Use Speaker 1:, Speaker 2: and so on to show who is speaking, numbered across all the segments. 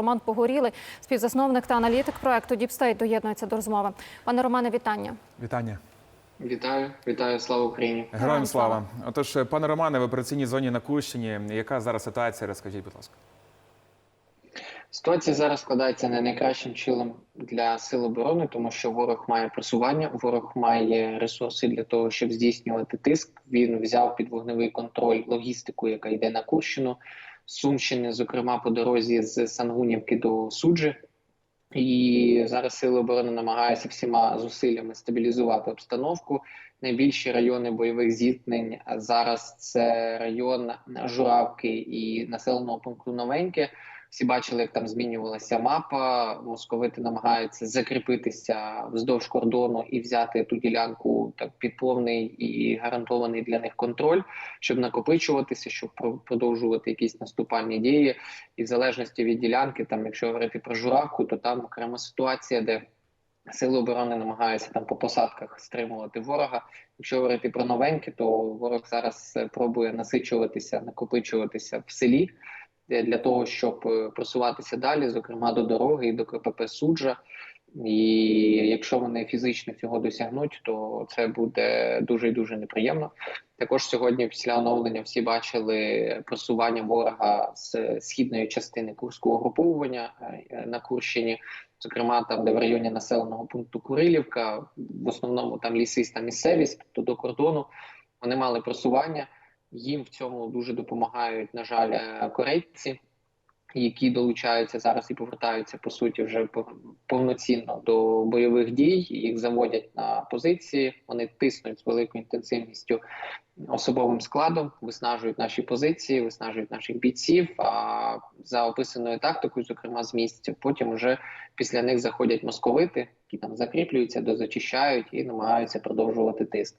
Speaker 1: Роман Погорілий, співзасновник та аналітик проекту Діпстейт, доєднується до розмови. Пане Романе, вітання.
Speaker 2: Вітання.
Speaker 3: Вітаю, вітаю, слава Україні.
Speaker 2: Героям слава. Отож, пане Романе, в операційній зоні на Курщині. Яка зараз ситуація? Розкажіть, будь ласка.
Speaker 3: Ситуація зараз складається не найкращим чином для сил оборони, тому що ворог має просування, ворог має ресурси для того, щоб здійснювати тиск. Він взяв під вогневий контроль логістику, яка йде на Курщину, Сумщини, зокрема по дорозі з Сангунівки до Суджі. І зараз сили оборони намагаються всіма зусиллями стабілізувати обстановку. Найбільші райони бойових зіткнень зараз це район Журавки і населеного пункту Новеньке. Всі бачили, як там змінювалася мапа. Московити намагаються закріпитися вздовж кордону і взяти ту ділянку так під повний і гарантований для них контроль, щоб накопичуватися, щоб продовжувати якісь наступальні дії. І в залежності від ділянки, там, якщо говорити про журавку, то там окрема ситуація, де сили оборони намагаються там по посадках стримувати ворога. Якщо говорити про новеньке, то ворог зараз пробує насичуватися, накопичуватися в селі для того, щоб просуватися далі, зокрема до дороги і до КПП суджа. І якщо вони фізично цього досягнуть, то це буде дуже і дуже неприємно. Також сьогодні, після оновлення, всі бачили просування ворога з східної частини курського груповування на Курщині, зокрема там, де в районі населеного пункту Курилівка, в основному там лісиста місцевість, тобто до кордону, вони мали просування. Їм в цьому дуже допомагають, на жаль, корейці, які долучаються зараз і повертаються по суті вже повноцінно до бойових дій. Їх заводять на позиції. Вони тиснуть з великою інтенсивністю особовим складом, виснажують наші позиції, виснажують наших бійців. А за описаною тактикою, зокрема з місця, потім вже після них заходять московити, які там закріплюються, дозачищають і намагаються продовжувати тиск.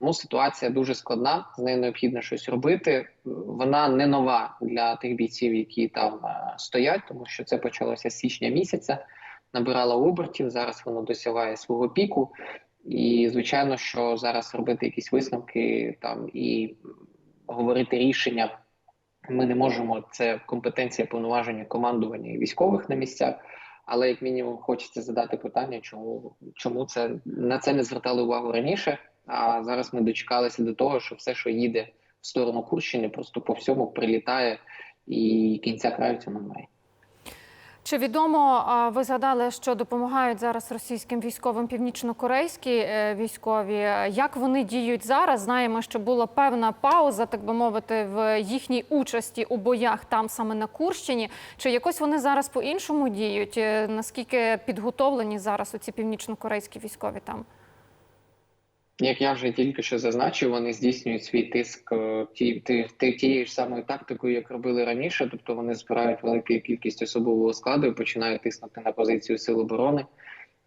Speaker 3: Тому ситуація дуже складна, з нею необхідно щось робити. Вона не нова для тих бійців, які там е, стоять, тому що це почалося з січня місяця, набирала обертів. Зараз воно досягає свого піку. І звичайно, що зараз робити якісь висновки там і говорити рішення. Ми не можемо. Це компетенція повноваження командування і військових на місцях. Але як мінімум хочеться задати питання, чому чому це на це не звертали увагу раніше. А зараз ми дочекалися до того, що все, що їде в сторону Курщини, просто по всьому прилітає і кінця краю цьому немає.
Speaker 1: Чи відомо ви згадали, що допомагають зараз російським військовим північно-корейські військові? Як вони діють зараз? Знаємо, що була певна пауза, так би мовити, в їхній участі у боях там саме на Курщині. Чи якось вони зараз по-іншому діють? Наскільки підготовлені зараз оці північно-корейські військові там?
Speaker 3: Як я вже тільки що зазначив, вони здійснюють свій тиск ті, ті, ті, тією ж самою тактикою, як робили раніше. Тобто вони збирають велику кількість особового складу і починають тиснути на позицію сил оборони.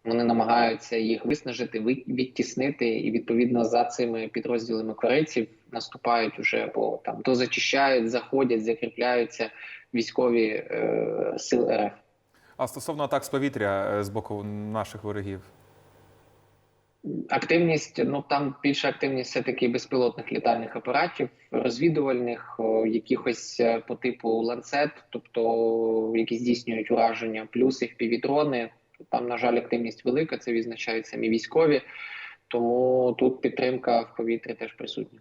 Speaker 3: Вони намагаються їх виснажити, відтіснити, і відповідно за цими підрозділами корейців наступають уже або там дозачищають, заходять, закріпляються військові е, сил РФ.
Speaker 2: А стосовно атак з повітря з боку наших ворогів.
Speaker 3: Активність, ну там більша активність все таки безпілотних літальних апаратів, розвідувальних, якихось по типу ланцет, тобто які здійснюють ураження, плюс їх півітрони. Там, на жаль, активність велика. Це відзначають самі військові, тому тут підтримка в повітрі теж присутня.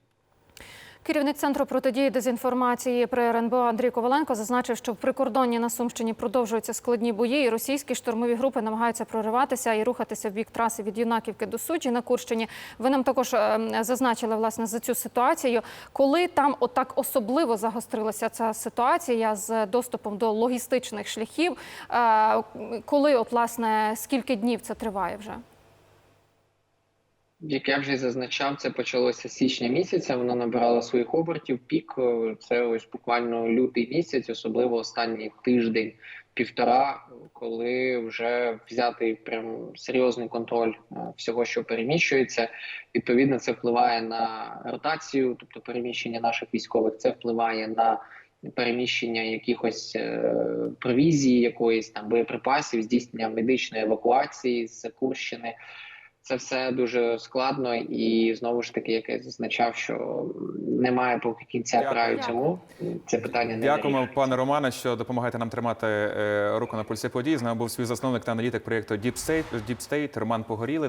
Speaker 1: Керівник центру протидії дезінформації при РНБО Андрій Коваленко зазначив, що в прикордонні на Сумщині продовжуються складні бої, і російські штурмові групи намагаються прориватися і рухатися в бік траси від Юнаківки до Суджі на Курщині. Ви нам також зазначили власне за цю ситуацію, коли там отак особливо загострилася ця ситуація з доступом до логістичних шляхів. Коли от власне скільки днів це триває вже?
Speaker 3: Як я вже зазначав, це почалося січня місяця. Воно набирало своїх обертів. Пік це ось буквально лютий місяць, особливо останній тиждень, півтора, коли вже взятий прям серйозний контроль всього, що переміщується. Відповідно, це впливає на ротацію, тобто переміщення наших військових. Це впливає на переміщення якихось провізії, якоїсь там боєприпасів, здійснення медичної евакуації з Курщини. Це все дуже складно, і знову ж таки, як я зазначав, що немає поки кінця
Speaker 2: Дякую.
Speaker 3: краю цьому. Це питання не
Speaker 2: Дякуємо,
Speaker 3: вирішується.
Speaker 2: пане Романе, що допомагаєте нам тримати е, руку на пульсі подій. З нами був співзасновник та аналітик проєкту Deep State, Deep State Роман Погорілий.